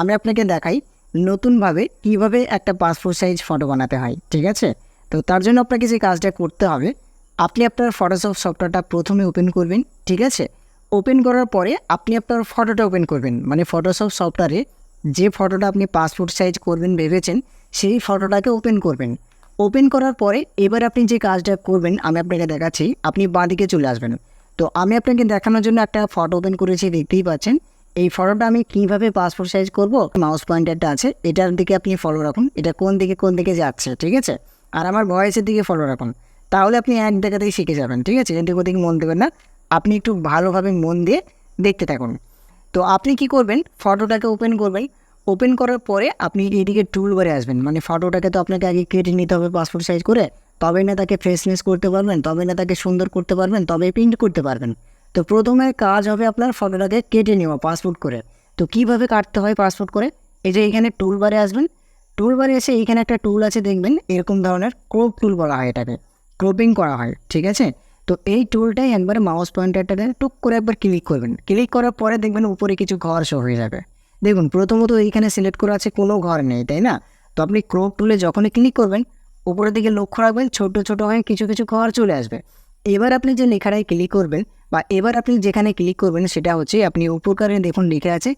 আমি আপনাকে দেখাই নতুনভাবে কীভাবে একটা পাসপোর্ট সাইজ ফটো বানাতে হয়, ঠিক আছে? তো তার জন্য আপনাকে যে কাজটা করতে হবে, আপনি আপনার ফটোশপ সফটওয়্যারটা প্রথমে ওপেন করবেন, ঠিক আছে? ওপেন করার পরে আপনি আপনার ফটোটা ওপেন করবেন মানে ফটোশপ সফটওয়্যারে যে ফটোটা আপনি পাসপোর্ট সাইজ করবেন ভেবেছেন, সেই ফটোটাকে ওপেন করবেন। ওপেন করার পরে এবার আপনি যে কাজটা করবেন, আমি আপনাকে দেখাচ্ছি, আপনি বাঁদিকে চলে আসবেন। তো আমি আপনাকে দেখানোর জন্য একটা ফটো ওপেন করেছি, দেখতেই পাচ্ছেন। এই ফটোটা আমি কীভাবে পাসপোর্ট সাইজ করব? মাউস পয়েন্টারটা আছে, এটার দিকে আপনি ফলো রাখুন, এটা কোন দিকে কোন দিকে যাচ্ছে, ঠিক আছে? আর আমার ভয়েসের দিকে ফলো রাখুন, তাহলে আপনি এক জায়গা থেকে শিখে যাবেন, ঠিক আছে? এদিকে ওদিকে মন দেবেন না, আপনি একটু ভালোভাবে মন দিয়ে দেখতে থাকুন। তো আপনি কি করবেন ফটোটাকে ওপেন করবেন ওপেন করার পরে আপনি এদিকে টুল বারে আসবেন মানে ফটোটাকে তো আপনাকে আগে কেটে নিতে হবে পাসপোর্ট সাইজ করে তবে না তাকে ফ্রেশনেস করতে পারবেন তবে না তাকে সুন্দর করতে পারবেন তবে প্রিন্ট করতে পারবেন। তো প্রথমে কাজ হবে আপনার ফটোটাকে কেটে নেওয়া পাসপোর্ট করে। তো কীভাবে কাটতে হয় পাসপোর্ট করে? এই যে এখানে টুল বারে আসবেন। টুল বারে এসে এইখানে একটা টুল আছে, দেখবেন এরকম ধরনের ক্রোপ টুল বলা হয় এটাকে। ক্রোপিং করা হয়, ঠিক আছে? তো এই টুলটাই একবার মাউস পয়েন্টারটাকে টুক করে একবার ক্লিক করবেন। ক্লিক করার পরে দেখবেন উপরে কিছু ঘর শো হয়ে যাবে। দেখুন, প্রথমত এইখানে সিলেক্ট করা আছে, কোনো ঘর নেই, তাই না? তো আপনি ক্রোপ টুলে যখনই ক্লিক করবেন, উপরের দিকে লক্ষ্য রাখবেন, ছোট ছোট হয়ে কিছু কিছু ঘর চলে আসবে। এবার আপনি যে লেখাটায় ক্লিক করবেন বা এবার আপনি যেখানে ক্লিক করবেন সেটা হচ্ছে আপনি উপকারে দেখুন লিখে আছে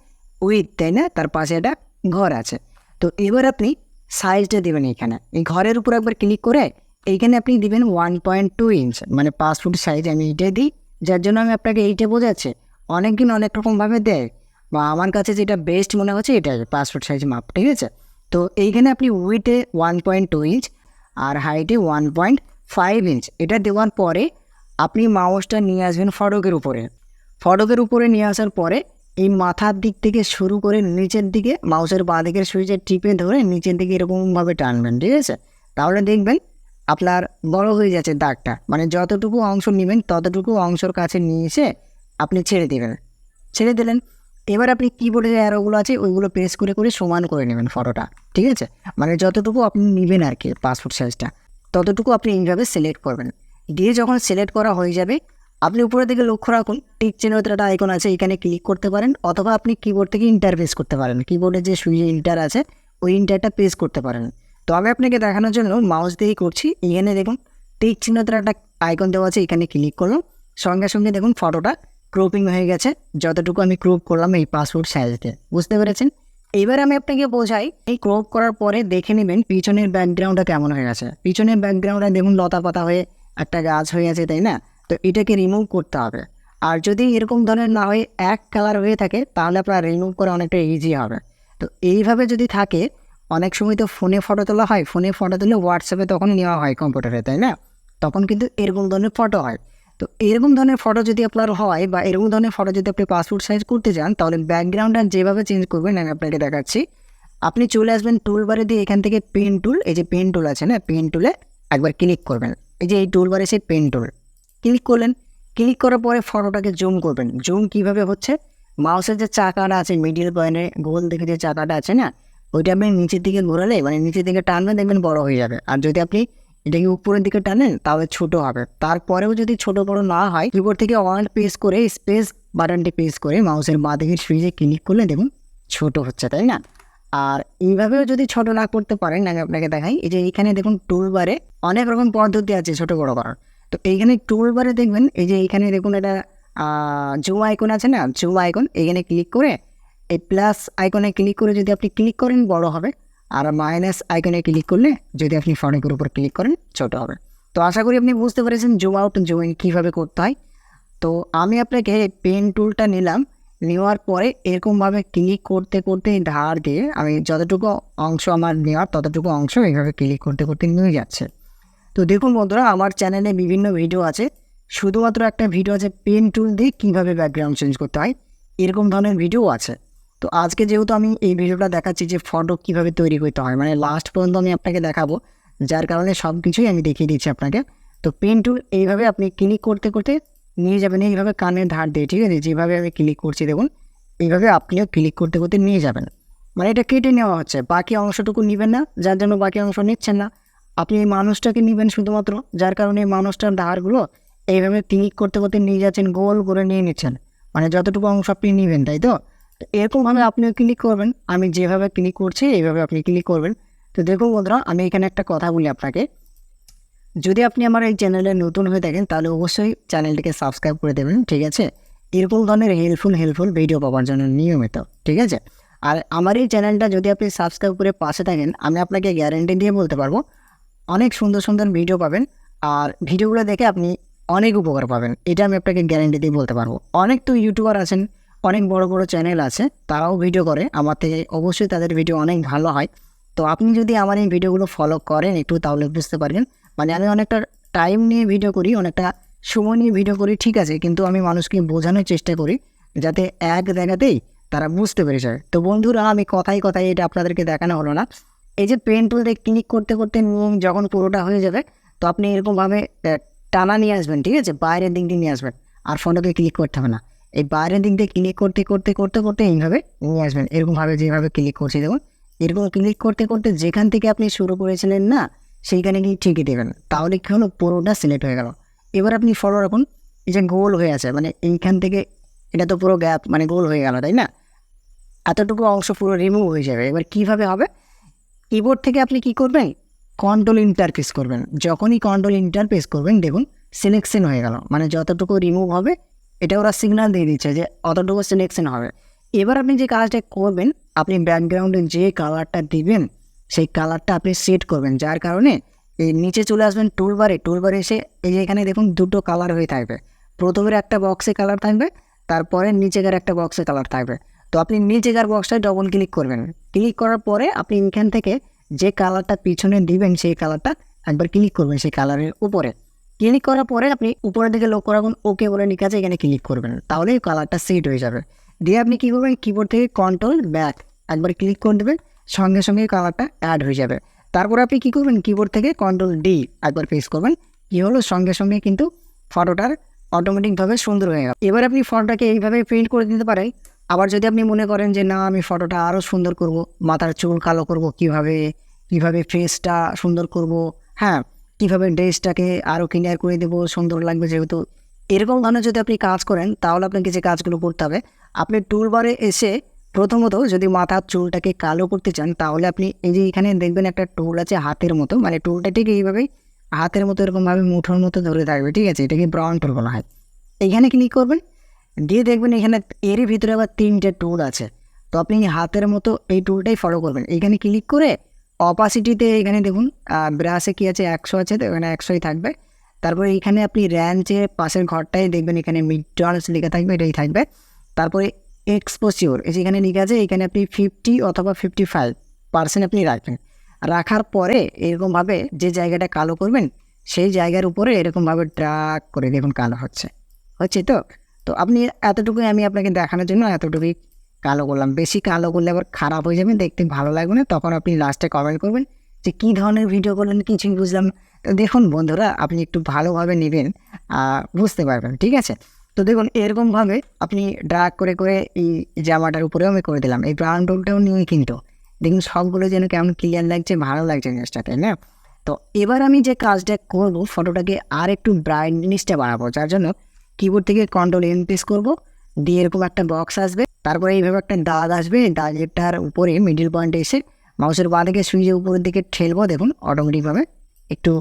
উইথ তাই না? তার পাশে একটা ঘর আছে। তো এবার আপনি সাইজটা দেবেন এখানে। এই ঘরের উপর একবার ক্লিক করে এইখানে আপনি দিবেন ওয়ান পয়েন্ট টু ইঞ্চ মানে পাঁচ ফুট সাইজ আমি এইটাই দিই, যার জন্য আমি আপনাকে এইটা বোঝাচ্ছি। অনেকদিন অনেক রকমভাবে দেয় বা আমার কাছে যেটা বেস্ট মনে হচ্ছে এটাই পাঁচ ফুট সাইজ মাপ, ঠিক আছে? তো এইখানে আপনি উইথে ওয়ান পয়েন্ট টু ইঞ্চ আর হাইটে ওয়ান পয়েন্ট ফাইভ ইঞ্চ এটা দেওয়ার পরে আপনি মাউসটা নিয়ে আসবেন ফটকের উপরে। ফটকের উপরে নিয়ে আসার পরে এই মাথার দিক থেকে শুরু করে নিচের দিকে মাউসের বাঁ দিকের সুইচে টিপে ধরে নিচের দিকে এরকমভাবে টানবেন, ঠিক আছে? তাহলে দেখবেন আপনার বড় হয়ে যাচ্ছে দাগটা। মানে যতটুকু অংশ নেবেন ততটুকু অংশর কাছে নিয়ে এসে আপনি ছেড়ে দেবেন। ছেড়ে দিলেন। এবার আপনি কীবোর্ডে যে অ্যারোগুলো আছে, ওইগুলো প্রেস করে করে সমান করে নেবেন ফটোটা ঠিক আছে? মানে যতটুকু আপনি নেবেন আর কি পাসপোর্ট সাইজটা ততটুকু আপনি এইভাবে সিলেক্ট করবেন। দিয়ে যখন সিলেক্ট করা হয়ে যাবে, আপনি উপরের দিকে লক্ষ্য রাখুন টিক চেনের একটা আইকন আছে, এখানে ক্লিক করতে পারেন, অথবা আপনি কিবোর্ড থেকে ইন্টার প্রেস করতে পারেন। কিবোর্ডে যে সুইচ ইন্টার আছে, ওই ইন্টারটা প্রেস করতে পারেন। তো আমি আপনাকে দেখানোর জন্য মাউস দিয়েই করছি। এখানে দেখুন টিক চিহ্নটার একটা আইকন দেওয়া আছে, এখানে ক্লিক করলাম। সঙ্গে সঙ্গে দেখুন ফটোটা ক্রোপিং হয়ে গেছে। যতটুকু আমি ক্রোপ করলাম এই পাসপোর্ট সাইজতে বুঝতে পেরেছেন? এবার আমি আপনাকে বোঝাই, এই ক্রপ করার পরে দেখে নেবেন পিছনের ব্যাকগ্রাউন্ডটা কেমন হয়ে গেছে। পিছনের ব্যাকগ্রাউন্ডে দেখুন লতা পাতা হয়ে একটা গাছ হয়ে আছে তাই না? তো এটাকে রিমুভ করতে হবে। আর যদি এরকম ধরনের না হয়ে, এক কালার হয়ে থাকে, তাহলে আপনার রিমুভ করা অনেকটা ইজি হবে। তো এইভাবে যদি থাকে, অনেক সময় তো ফোনে ফটো তোলা হয় ফোনে ফটো তুলে হোয়াটসঅ্যাপে তখন নেওয়া হয় কম্পিউটারে তাই না? তখন কিন্তু এরকম ধরনের ফটো হয়। তো এরকম ধরনের ফটো যদি আপনার হয় বা এরকম ধরনের ফটো যদি আপনি পাসপোর্ট সাইজ করতে চান তাহলে ব্যাকগ্রাউন্ড আর যেভাবে চেঞ্জ করবেন আমি আপনাকে দেখাচ্ছি। আপনি চলে আসবেন টুল বারে দিয়ে এখান থেকে পেন টুল এই যে পেন টুল আছে না পেন টুলে একবার ক্লিক করবেন। এই যে এই টুল বারে সেই পেন টুল ক্লিক করলেন। ক্লিক করার পরে ফটোটাকে জুম করবেন। জুম কীভাবে হচ্ছে? মাউসের যে চাকাটা আছে মিডিল পয়েন্টে গোল দেখে যে চাকাটা আছে না, ওইটা আপনি নিচের দিকে ঘোরালে মানে নিচের দিকে টানবেন দেখবেন বড় হয়ে যাবে। আর যদি আপনি এটাকে উপরের দিকে টানেন তাহলে ছোট হবে। তারপরেও যদি ছোট বড় না হয় কিবোর্ড থেকে ওয়ান প্রেস করে স্পেস বাটনটি প্রেস করে মাউসের বাঁ দিকের সুইচে ক্লিক করলে দেখুন ছোট হচ্ছে, তাই না? আর এইভাবেও যদি ছোট না করতে পারেন, আমি আপনাকে দেখাই, এই যে এইখানে দেখুন টুল বারে অনেক রকম পদ্ধতি আছে ছোট বড় করার। তো এইখানে টুল বারে দেখবেন, এই যে এইখানে দেখুন এটা জুম আইকন আছে না জুম আইকন এইখানে ক্লিক করে, এই প্লাস আইকনে ক্লিক করে যদি আপনি ক্লিক করেন, বড় হবে। আর মাইনাস আইকনে ক্লিক করলে যদি আপনি ফটোকের উপর ক্লিক করেন, ছোট হবে। তো আশা করি আপনি বুঝতে পেরেছেন জুম আউট জুম ইন কীভাবে করতে হয়। তো আমি আপনাকে পেন টুলটা নিলাম, নেওয়ার পরে এরকমভাবে ক্লিক করতে করতে ধার দিয়ে আমি যতটুকু অংশ আমার নেওয়ার ততটুকু অংশ এইভাবে ক্লিক করতে করতে নিয়ে যাচ্ছে। তো দেখুন বন্ধুরা, আমার চ্যানেলে বিভিন্ন ভিডিও আছে। শুধুমাত্র একটা ভিডিও আছে পেন টুল দিয়ে কীভাবে ব্যাকগ্রাউন্ড চেঞ্জ করতে হয়। এরকম ধরনের ভিডিও আছে। তো আজকে যেহেতু আমি এই ভিডিওটা দেখাচ্ছি যে ফটো কীভাবে তৈরি করতে হয় মানে লাস্ট পর্যন্ত আমি আপনাকে দেখাবো, যার কারণে সব কিছুই আমি দেখিয়ে দিচ্ছি আপনাকে। তো পেন টুল এইভাবে আপনি ক্লিক করতে করতে নিয়ে যাবেন, এইভাবে কানের ধার দিয়ে, ঠিক আছে? যেভাবে আমি ক্লিক করছি, দেখুন, এইভাবে আপনিও ক্লিক করতে করতে নিয়ে যাবেন। মানে এটা কেটে নেওয়া হচ্ছে, বাকি অংশটুকু নেবেন না, যার জন্য বাকি অংশ নিচ্ছেন না। আপনি এই মানুষটাকে নেবেন শুধুমাত্র, যার কারণে এই মানুষটার ধারগুলো এইভাবে ক্লিক করতে করতে নিয়ে যাচ্ছেন, গোল করে নিয়ে নিচ্ছেন। মানে যতটুকু অংশ আপনি নেবেন, তাই তো তো? এরকমভাবে আপনিও ক্লিক করবেন। আমি যেভাবে ক্লিক করছি, এইভাবে আপনি ক্লিক করবেন। তো দেখুন বন্ধুরা, আমি এখানে একটা কথা বলি আপনাকে। যদি আপনি আমার এই চ্যানেলে নতুন হয়ে থাকেন, তাহলে অবশ্যই চ্যানেলটিকে সাবস্ক্রাইব করে দেবেন, ঠিক আছে? এরকম ধরনের হেল্পফুল হেল্পফুল ভিডিও পাওয়ার জন্য নিয়মিত, ঠিক আছে? আর আমার এই চ্যানেলটা যদি আপনি সাবস্ক্রাইব করে পাশে থাকেন, আমি আপনাকে গ্যারেন্টি দিয়ে বলতে পারব, অনেক সুন্দর সুন্দর ভিডিও পাবেন। আর ভিডিওগুলো দেখে আপনি অনেক উপকার পাবেন। এটা আমি আপনাকে গ্যারেন্টি দিয়ে বলতে পারব। অনেক তো ইউটিউবার আছেন অনেক বড় বড় চ্যানেল আছে, তারাও ভিডিও করে। আমার থেকে অবশ্যই তাদের ভিডিও অনেক ভালো হয়। তো আপনি যদি আমার এই ভিডিওগুলো ফলো করেন একটু, তাহলে বুঝতে পারবেন। মানে আমি অনেকটা টাইম নিয়ে ভিডিও করি, অনেকটা সময় নিয়ে ভিডিও করি, ঠিক আছে। কিন্তু আমি মানুষকে বোঝানোর চেষ্টা করি, যাতে এক জায়গাতেই তারা বুঝতে পেরে যায়। তো বন্ধুরা, আমি কথাই কথাই এটা আপনাদেরকে দেখানো হলো না। এই যে পেন টুল দিয়ে ক্লিক করতে করতে নিয়ে যখন পুরোটা হয়ে যাবে, তো আপনি এরকমভাবে টানা নিয়ে আসবেন, ঠিক আছে? বাইরের দিক দিয়ে নিয়ে আসবেন। আর ফোনটাকে ক্লিক করতে হবে না। এই বাইরের দিক দিয়ে ক্লিক করতে করতে করতে করতে এইভাবে নিয়ে আসবেন। এরকমভাবে যেভাবে ক্লিক করছি, দেখুন। এরকম ক্লিক করতে করতে যেখান থেকে আপনি শুরু করেছিলেন না, সেইখানে গিয়ে ঠিকই দেবেন। তাহলে কী হলো? পুরোটা সিলেক্ট হয়ে গেল। এবার আপনি ফলো রাখুন। এই যে গোল হয়ে আছে মানে এইখান থেকে এটা তো পুরো গ্যাপ মানে গোল হয়ে গেল, তাই না? এতটুকু অংশ পুরো রিমুভ হয়ে যাবে। এবার কীভাবে হবে? কিবোর্ড থেকে আপনি কি করবেন? কন্ট্রোল ইন্টারফেস করবেন। যখনই কন্ট্রোল ইন্টারফেস করবেন, দেখুন সিলেকশন হয়ে গেল। মানে যতটুকু রিমুভ হবে এটা ওরা সিগনাল দিয়ে দিচ্ছে যে অতটুকু সিলেকশন হবে। এবার আপনি যে কাজটা করবেন, আপনি ব্যাকগ্রাউন্ডে যে কালারটা দিবেন, সেই কালারটা আপনি সেট করবেন। যার কারণে এই নিচে চলে আসবেন টুলবারে টুলবারে এসে এই যে এখানে দেখুন দুটো কালার হয়ে থাকবে। প্রথমের একটা বক্সে কালার থাকবে, তারপরে নিচেকার একটা বক্সে কালার থাকবে। তো আপনি নিচেকার বক্সটায় ডবল ক্লিক করবেন। ক্লিক করার পরে আপনি এখান থেকে যে কালারটা পিছনে দিবেন, সেই কালারটা একবার ক্লিক করবেন সেই কালারের উপরে। ক্লিক করার পরে আপনি উপরের দিকে লক্ষ্য রাখুন ওকে বলে লিখে আছে, এখানে ক্লিক করবেন। তাহলে কালারটা সেট হয়ে যাবে। দিয়ে আপনি কী করবেন? কিবোর্ড থেকে কন্ট্রোল ব্যাক একবার ক্লিক করে দেবেন, সঙ্গে সঙ্গে কালারটা অ্যাড হয়ে যাবে। তারপর আপনি কী করবেন? কিবোর্ড থেকে কন্ট্রোল ডি একবার প্রেস করবেন, কী হলো? সঙ্গে সঙ্গে কিন্তু ফটোটার অটোমেটিকভাবে সুন্দর হয়ে গেল এবার আপনি ফটোটাকে এইভাবে প্রিন্ট করে দিতে পারেন। আবার যদি আপনি মনে করেন যে, না, আমি ফটোটা আরও সুন্দর করব, মাথার চুল কালো করব, কীভাবে কীভাবে ফেসটা সুন্দর করব? হ্যাঁ কীভাবে ড্রেসটাকে আরও ক্লিয়ার করে দেবো, সুন্দর লাগবে যেহেতু। এরকম ধরনের যদি আপনি কাজ করেন, তাহলে আপনাকে যে কাজগুলো করতে হবে, আপনি টুলবারে এসে প্রথমত যদি মাথার চুলটাকে কালো করতে চান, তাহলে আপনি এই যে এখানে দেখবেন একটা টুল আছে হাতের মতো মানে টুলটা ঠিক এইভাবেই হাতের মতো এরকমভাবে মুঠোর মতো ধরে থাকবে, ঠিক আছে? এটাকে ব্রাউন টুল বলা হয়। এইখানে ক্লিক করবেন, দিয়ে দেখবেন এখানে এরই ভিতরে আবার তিনটে টুল আছে। তো আপনি হাতের মতো এই টুলটাই ফলো করবেন। এইখানে ক্লিক করে অপাসিটিতে এখানে দেখুন ব্রাশে কী আছে? একশো আছে, তো এখানে একশোই থাকবে। তারপরে এইখানে আপনি র্যাঞ্চে পাশের ঘরটাই দেখবেন এখানে মিড টলস লেখা থাকবে, এটাই থাকবে। তারপরে এক্সপোসিওর যেখানে লিখে আছে, এখানে আপনি ফিফটি অথবা ফিফটি ফাইভ পার্সেন্ট আপনি রাখবেন। রাখার পরে এরকমভাবে যে জায়গাটা কালো করবেন, সেই জায়গার উপরে এরকমভাবে ড্রাগ করে দেখুন কালো হচ্ছে। হচ্ছে তো? তো আপনি এতটুকুই আমি আপনাকে দেখানোর জন্য, এতটুকুই কালো করলাম। বেশি কালো করলে আবার খারাপ হয়ে যাবে, দেখতে ভালো লাগবে না। তখন আপনি লাস্টে কমেন্ট করবেন যে, কী ধরনের ভিডিও করলেন? কিছুই বুঝলাম তো দেখুন বন্ধুরা, আপনি একটু ভালোভাবে নেবেন বুঝতে পারবেন, ঠিক আছে? তো দেখুন, এরকমভাবে আপনি ড্রাগ করে করে এই জামাটার উপরেও আমি করে দিলাম। এই ব্রাউন টোনটাও নিয়ে কিন্তু। দেখুন, সবগুলো যেন কেমন ক্লিয়ার লাগছে, ভালো লাগছে জিনিসটা তাই না? তো এবার আমি যে কাজটা করব ফটোটাকে আর একটু ব্রাইটনেসটা বাড়াবো। যার জন্য কিবোর্ড থেকে কন্ট্রোল এন প্রেস করব। দিয়ে এরকম একটা বক্স আসবে। তারপরে এইভাবে একটা দাঁত আসবে দাগেরটার উপরে মিডিল পয়েন্টে এসে মাউসের বাঁ দিকে সুইচের উপরের দিকে ঠেলবো, দেখুন অটোমেটিকভাবে একটু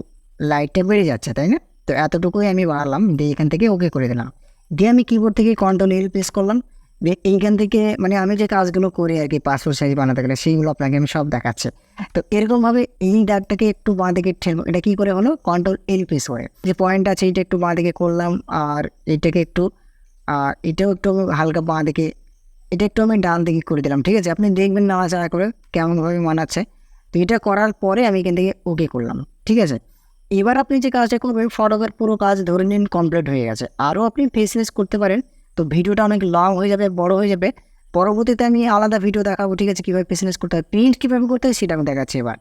লাইটটা বেড়ে যাচ্ছে, তাই না? তো এতটুকুই আমি বাড়ালাম, দিয়ে এখান থেকে ওকে করে দিলাম। দিয়ে আমি কিবোর্ড থেকে কন্ট্রোল এল প্রেস করলাম এইখান থেকে মানে আমি যে কাজগুলো করি আর কি পাসপোর্ট সাইজ বানাতে গেলে, সেইগুলো আপনাকে আমি সব দেখাচ্ছি। তো এরকমভাবে এই দাগটাকে একটু বাঁ দিকে ঠেলবো, এটা কী করে হলো? কন্ট্রোল এল প্রেস করে। যে পয়েন্ট আছে এইটা একটু বাঁ দিকে করলাম, আর এইটাকে একটু, আর এটাও একটু হালকা বাঁ দিকে এটা একটু আমি ডান দিকে করে দিলাম, ঠিক আছে? আপনি দেখবেন নাড়াচাড়া করে কেমনভাবে মানাচ্ছে তো এটা করার পরে আমি এখান থেকে ওকে করলাম, ঠিক আছে? এবার আপনি যে কাজটা করবেন, ফটোগ্রাফ পুরো কাজ ধরে নিন কমপ্লিট হয়ে গেছে। আরও আপনি ফেসলেস করতে পারেন, তো ভিডিওটা অনেক লং হয়ে যাবে, বড় হয়ে যাবে। পরবর্তীতে আমি আলাদা ভিডিও দেখাবো, ঠিক আছে? কীভাবে ফেসলেস করতে হয় প্রিন্ট কীভাবে করতে হয় সেটা আমি দেখাচ্ছি এবার।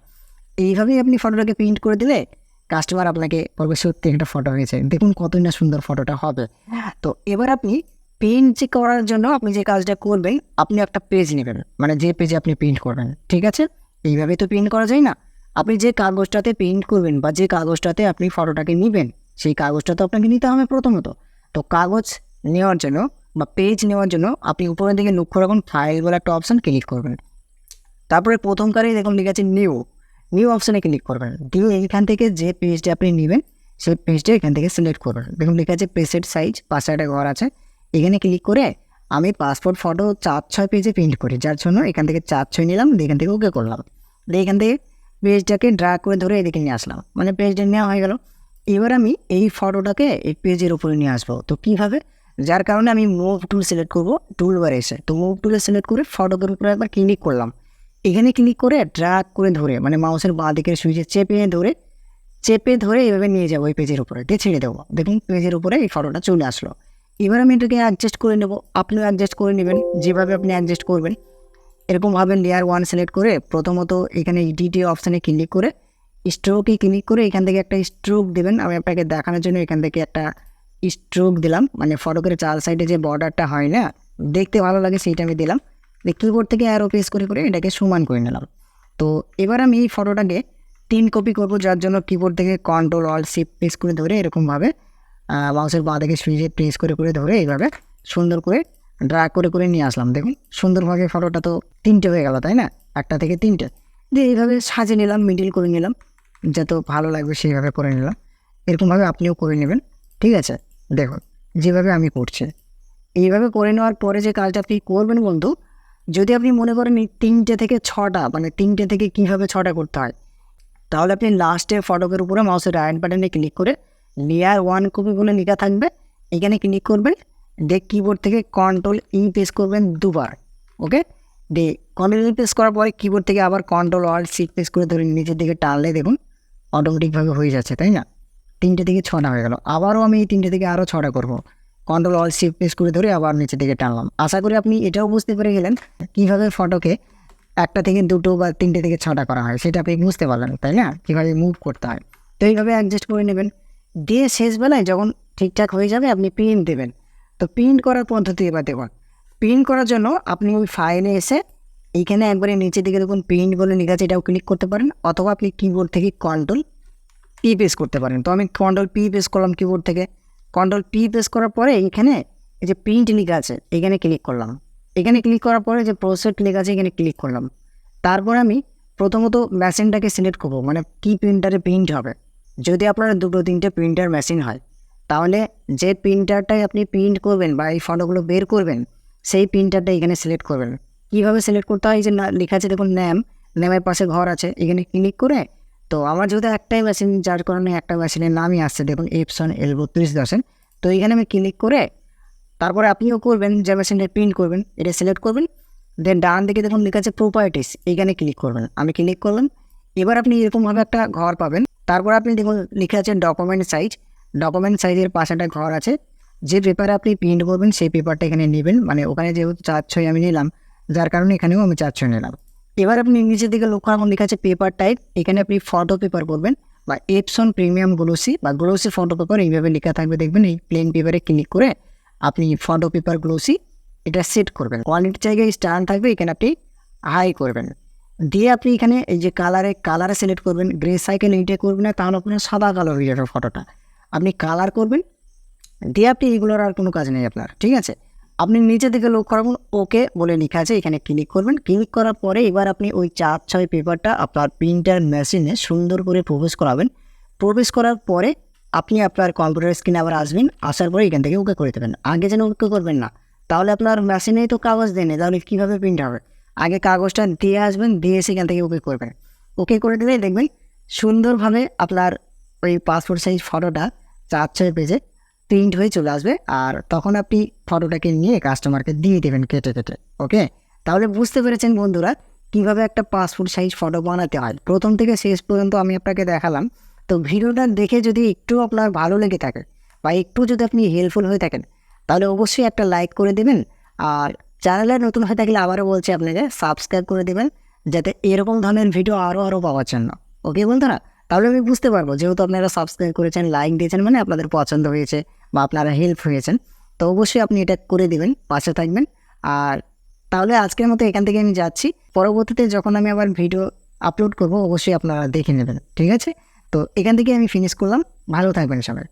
এইভাবেই আপনি ফটোটাকে প্রিন্ট করে দিলে কাস্টমার আপনাকে বলবে, সত্যি একটা ফটো হয়েছে, দেখুন কতই না সুন্দর ফটোটা হবে। তো এবার আপনি প্রিন্ট করার জন্য আপনি যে কাজটা করবেন, আপনি একটা পেজ নেবেন। মানে যে পেজে আপনি প্রিন্ট করবেন, ঠিক আছে? এইভাবে তো প্রিন্ট করা যায় না। আপনি যে কাগজটাতে প্রিন্ট করবেন বা যে কাগজটাতে আপনি ফটোটাকে নেবেন, সেই কাগজটা তো আপনাকে নিতে হবে প্রথমত। তো কাগজ নেওয়ার জন্য বা পেজ নেওয়ার জন্য আপনি উপরের দিকে লক্ষ্য রাখুন ফাইল বলে একটা অপশান ক্লিক করবেন। তারপরে প্রথমকারেই দেখুন লেখা আছে নিউ নিউ অপশানে ক্লিক করবেন। দিয়ে এইখান থেকে যে পেজটা আপনি নেবেন, সেই পেজটা এখান থেকে সিলেক্ট করবেন। দেখুন লেখা আছে পেজের সাইজ পাশে একটা ঘর আছে। এখানে ক্লিক করে আমি পাসপোর্ট ফটো চার, ছয় পেজে প্রিন্ট করি। যার জন্য এখান থেকে চার, ছয় নিলাম এখান থেকে ওকে করলাম। দিয়ে এখান থেকে পেজটাকে ড্রাগ করে ধরে এদিকে নিয়ে আসলাম। মানে পেজটা নেওয়া হয়ে গেল। এবার আমি এই ফটোটাকে এই পেজের উপরে নিয়ে আসব। তো কীভাবে? যার কারণে আমি মুভ টুল সিলেক্ট করব টুল বার এসে। তো মুভ টুলে সিলেক্ট করে ফটোকের উপরে একবার ক্লিক করলাম। এখানে ক্লিক করে ড্রাগ করে ধরে মানে মাউসের বাঁ দিকের সুইচে চেপে ধরে চেপে ধরে এভাবে নিয়ে যাব ওই পেজের উপরে। দিয়ে ছেড়ে দেবো। দেখুন পেজের উপরে এই ফটোটা চলে আসলো। এবার আমি এটাকে অ্যাডজাস্ট করে নেব। আপনিও অ্যাডজাস্ট করে নেবেন, যেভাবে আপনি অ্যাডজাস্ট করবেন। এরকমভাবে লেয়ার ওয়ান সিলেক্ট করে প্রথমত এখানে ইডিটি অপশানে ক্লিক করে স্ট্রোকে ক্লিক করে এখান থেকে একটা স্ট্রোক দেবেন। আমি আপনাকে দেখানোর জন্য এখান থেকে একটা স্ট্রোক দিলাম। মানে ফটোকের চার সাইডে যে বর্ডারটা হয় না, দেখতে ভালো লাগে সেইটা আমি দিলাম। কিবোর্ড থেকে অ্যারো প্রেস করে করে এটাকে সমান করে নিলাম। তো এবার আমি এই ফটোটাকে তিন কপি করব, যার জন্য কিবোর্ড থেকে কন্ট্রোল অল শিপ প্রেস করে ধরে এরকমভাবে মাউসের বাঁ দিকে সুইচে প্রেস করে করে ধরে এইভাবে সুন্দর করে ড্রাগ করে করে নিয়ে আসলাম। দেখুন, সুন্দরভাবে ফটোটা তো তিনটে হয়ে গেল, তাই না? একটা থেকে তিনটে। দিয়ে এইভাবে সাজে নিলাম মিডিল করে নিলাম। যত ভালো লাগবে সেইভাবে করে নিলাম। এরকমভাবে আপনিও করে নেবেন, ঠিক আছে? দেখুন, যেভাবে আমি করছি। এইভাবে করে নেওয়ার পরে যে কাজটা আপনি করবেন বন্ধু, যদি আপনি মনে করেন তিনটে থেকে ছটা মানে তিনটে থেকে কীভাবে ছটা করতে হয়, তাহলে আপনি লাস্টে ফটোকের উপরে মাউসের রাইট বাটনে ক্লিক করে লেয়ার ওয়ান কপি বলে লেখা থাকবে, এখানে ক্লিক করবেন দিয়ে কিবোর্ড থেকে কন্ট্রোল ই প্রেস করবেন দুবার ওকে দিয়ে কন্ট্রোল ই প্রেস করার পরে কিবোর্ড থেকে আবার কন্ট্রোল অল সিট প্রেস করে ধরে নিচের দিকে টানলে দেখুন অটোমেটিকভাবে হয়ে যাচ্ছে, তাই না? তিনটে থেকে ছটা হয়ে গেল, আবারও আমি এই তিনটে থেকে আরও ছটা করব। কন্ট্রোল অল শিফট প্রেস করে ধরে আবার নিচের দিকে টানলাম। আশা করি আপনি এটাও বুঝতে পেরে গেলেন কীভাবে ফটোকে একটা থেকে দুটো বা তিনটে থেকে ছটা করা হয়, সেটা আপনি বুঝতে পারলেন, তাই না? কীভাবে মুভ করতে হয়। তো এইভাবে অ্যাডজাস্ট করে নেবেন। দিয়ে শেষবেলায় যখন ঠিকঠাক হয়ে যাবে, আপনি প্রিন্ট দেবেন। তো প্রিন্ট করার পদ্ধতি এবার দেখুন। প্রিন্ট করার জন্য আপনি ওই ফাইলে এসে এইখানে একবারে নিচের দিকে দেখুন প্রিন্ট বলে লেখা এটাও ক্লিক করতে পারেন। অথবা আপনি কিবোর্ড থেকে কন্ট্রোল পি পেস করতে পারেন। তো আমি কন্ট্রোল পি পেস করলাম কিবোর্ড থেকে। কন্ট্রোল পি পেস করার পরে এখানে এই যে প্রিন্ট লেখা আছে এখানে ক্লিক করলাম। এখানে ক্লিক করার পরে যে প্রসেট লেখা আছে এখানে ক্লিক করলাম। তারপর আমি প্রথমত মেশিনটাকে সিলেক্ট করব মানে কি প্রিন্টারে প্রিন্ট হবে। যদি আপনার দুটো তিনটে প্রিন্টার মেশিন হয়, তাহলে যে প্রিন্টারটাই আপনি প্রিন্ট করবেন বা এই ফটোগুলো বের করবেন, সেই প্রিন্টারটা এখানে সিলেক্ট করবেন। কীভাবে সিলেক্ট করতে হয়? যে লেখা আছে দেখুন ন্যাম ন্যামের পাশে ঘর আছে, এখানে ক্লিক করে, তো আমার যেহেতু একটাই মেশিন যার কারণে একটা মেশিনের নামই আসছে, দেখুন এপসন এল বত্রিশ দশেন তো এখানে আমি ক্লিক করে, তারপরে আপনিও করবেন, যে মেশিনটা প্রিন্ট করবেন, এটা সিলেক্ট করবেন দেন ডান দিকে দেখুন লেখা আছে প্রপার্টিস এইখানে ক্লিক করবেন। আমি ক্লিক করলাম, এবার আপনি এরকমভাবে একটা ঘর পাবেন তারপর আপনি দেখুন, লেখা আছে ডকুমেন্ট সাইজ ডকুমেন্ট সাইজের পাশে একটা ঘর আছে। যে পেপারে আপনি প্রিন্ট করবেন, সেই পেপারটা এখানে নেবেন। মানে ওখানে যেহেতু চার ছয় আমি নিলাম, যার কারণে এখানেও আমি চার ছয় নিলাম। এবার আপনি নিচের দিকে লক্ষ্য রাখুন, লেখা আছে পেপার টাইপ এখানে আপনি ফটো পেপার করবেন, বা এপসন প্রিমিয়াম গ্লোসি বা গ্লোসি ফটো পেপার এইভাবে লেখা থাকবে। দেখবেন এই প্লেন পেপারে ক্লিক করে আপনি ফটো পেপার গ্লোসি এটা সেট করবেন। কোয়ালিটির জায়গায় স্টান থাকবে, এখানে আপনি হাই করবেন। দিয়ে আপনি এখানে এই যে কালারে কালারে সিলেক্ট করবেন গ্রে সাইকেল এইটা করবেন না, তাহলে আপনার সাদা কালার হয়ে যাবে ফটোটা আপনি কালার করবেন, দিয়ে আপনি এগুলোর আর কোনো কাজ নেই আপনার, ঠিক আছে? আপনি নিচে দিকে লক্ষ্য রাখুন ওকে বলে লেখা আছে, এখানে ক্লিক করবেন ক্লিক করার পরে এবার আপনি ওই চার ছয় পেপারটা আপনার প্রিন্টার মেশিনে সুন্দর করে প্রবেশ করাবেন। প্রবেশ করার পরে আপনি আপনার কম্পিউটার স্ক্রিনে আবার আসবেন, আসার পরে এখান থেকে ওকে করে দেবেন। আগে যেন ওকে করবেন না, তাহলে আপনার মেশিনেই তো কাগজ দেন তাহলে কীভাবে প্রিন্ট হবে? আগে কাগজটা দিয়ে আসবেন, দিয়ে সেখান থেকে ওকে করবেন। ওকে করে দিলে দেখবেন সুন্দরভাবে আপনার ওই পাসপোর্ট সাইজ ফটোটা চার ছয় পেজে প্রিন্ট হয়ে চলে আসবে আর তখন আপনি ফটোটাকে নিয়ে কাস্টমারকে দিয়ে দেবেন কেটে কেটে ওকে তাহলে বুঝতে পেরেছেন বন্ধুরা কীভাবে একটা পাসপোর্ট সাইজ ফটো বানাতে হয়। প্রথম থেকে শেষ পর্যন্ত আমি আপনাকে দেখালাম। তো ভিডিওটা দেখে যদি একটু আপনার ভালো লেগে থাকে বা একটু যদি আপনি হেল্পফুল হয়ে থাকেন, তাহলে অবশ্যই একটা লাইক করে দেবেন আর চ্যানেলে নতুন হয়ে থাকলে আবারও বলছি আপনাকে সাবস্ক্রাইব করে দেবেন, যাতে এরকম ধরনের ভিডিও আরও আরও পাওয়ার জন্য। ওকে বন্ধুরা? তাহলে আমি বুঝতে পারব, যেহেতু আপনারা সাবস্ক্রাইব করেছেন লাইক দিয়েছেন মানে আপনাদের পছন্দ হয়েছে বা আপনারা হেল্প হয়েছেন, তো অবশ্যই আপনি এটা করে দেবেন, পাশে থাকবেন। আর তাহলে আজকের মতো এখান থেকে আমি যাচ্ছি। পরবর্তীতে যখন আমি আবার ভিডিও আপলোড করব, অবশ্যই আপনারা দেখে নেবেন, ঠিক আছে? তো এখান থেকে আমি ফিনিশ করলাম। ভালো থাকবেন সবাই।